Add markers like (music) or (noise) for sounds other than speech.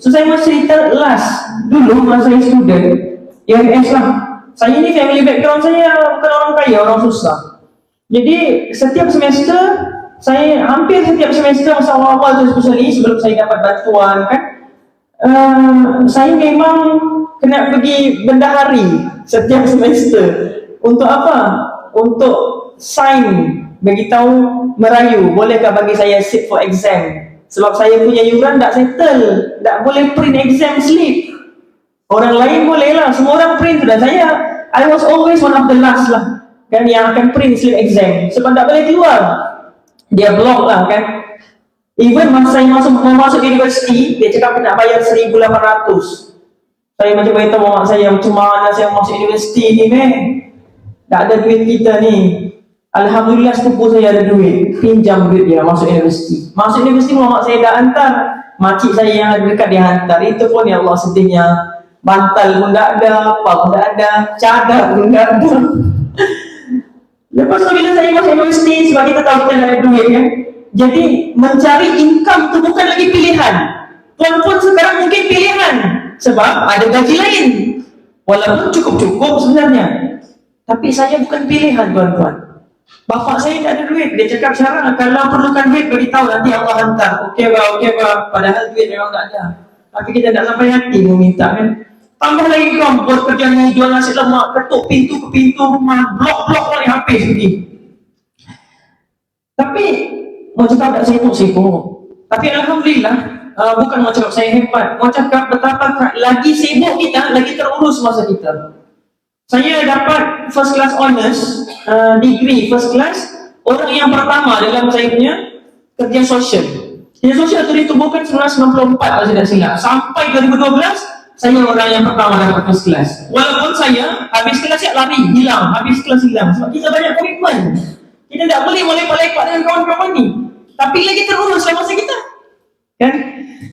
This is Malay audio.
So saya masih cerita last dulu masa saya student IMS lah. Saya ni family background saya bukan orang kaya, orang susah. Jadi setiap semester saya hampir setiap semester masa awal-awal tu especially sebelum saya dapat bantuan kan uh, saya memang kena pergi bendahari setiap (laughs) semester untuk apa? Untuk sign bagi tahu merayu bolehkah bagi saya sit for exam sebab saya punya yuran tak settle. Tak boleh print exam slip. Orang lain boleh lah. Semua orang print. Dan saya I was always one of the last lah kan yang akan print slip exam. Sebab tak boleh keluar. Dia block lah kan. Even masa saya masuk mau masuk universiti dia cakap nak bayar 1800 saya macam beritahu mak saya macam mana saya masuk universiti ni meh? Tak ada duit kita ni Alhamdulillah sepupu saya ada duit. Pinjam duit dia masuk universiti. Masuk universiti mak saya dah hantar. Makcik saya yang ada dekat dia hantar. Itu pun ya Allah sedihnya. Bantal pun tak ada Apa pun tak ada Cadar pun tak ada. (laughs) Lepas tu bila saya masuk universiti Sebab kita tahu kita ada duit kan Jadi mencari income tu bukan lagi pilihan. Tuan pun sekarang mungkin pilihan. Sebab ada gaji lain. Walaupun cukup-cukup sebenarnya. Tapi saya bukan pilihan tuan-tuan Bapak saya tak ada duit. Dia cakap Syarah, kalau perlukan duit, beritahu nanti Allah hantar. Okey bah, okey bah. Padahal duit memang tak ada. Tapi kita tak sampai hati meminta kan. Tambah lagi kau buat kerja ni, jual nasi lemak, ketuk pintu ke pintu rumah, blok-blok kali habis pergi. Tapi, mau cakap tak sibuk-sibuk. Tapi Alhamdulillah, uh, bukan mau cakap saya hebat. Mau cakap betapa lagi sibuk kita, lagi terurus masa kita. Saya dapat first class honors, uh, degree first class, orang yang pertama dalam saya punya kerja sosial. Kerja sosial itu ditubuhkan 1994 kalau saya tak silap. Sampai 2012, saya orang yang pertama dapat first class. Walaupun saya habis kelas siap lari, hilang, habis kelas hilang. Sebab kita banyak komitmen. Kita tak boleh lepak-lepak dengan kawan-kawan ni. Tapi lagi terurus sama masa kita. Kan?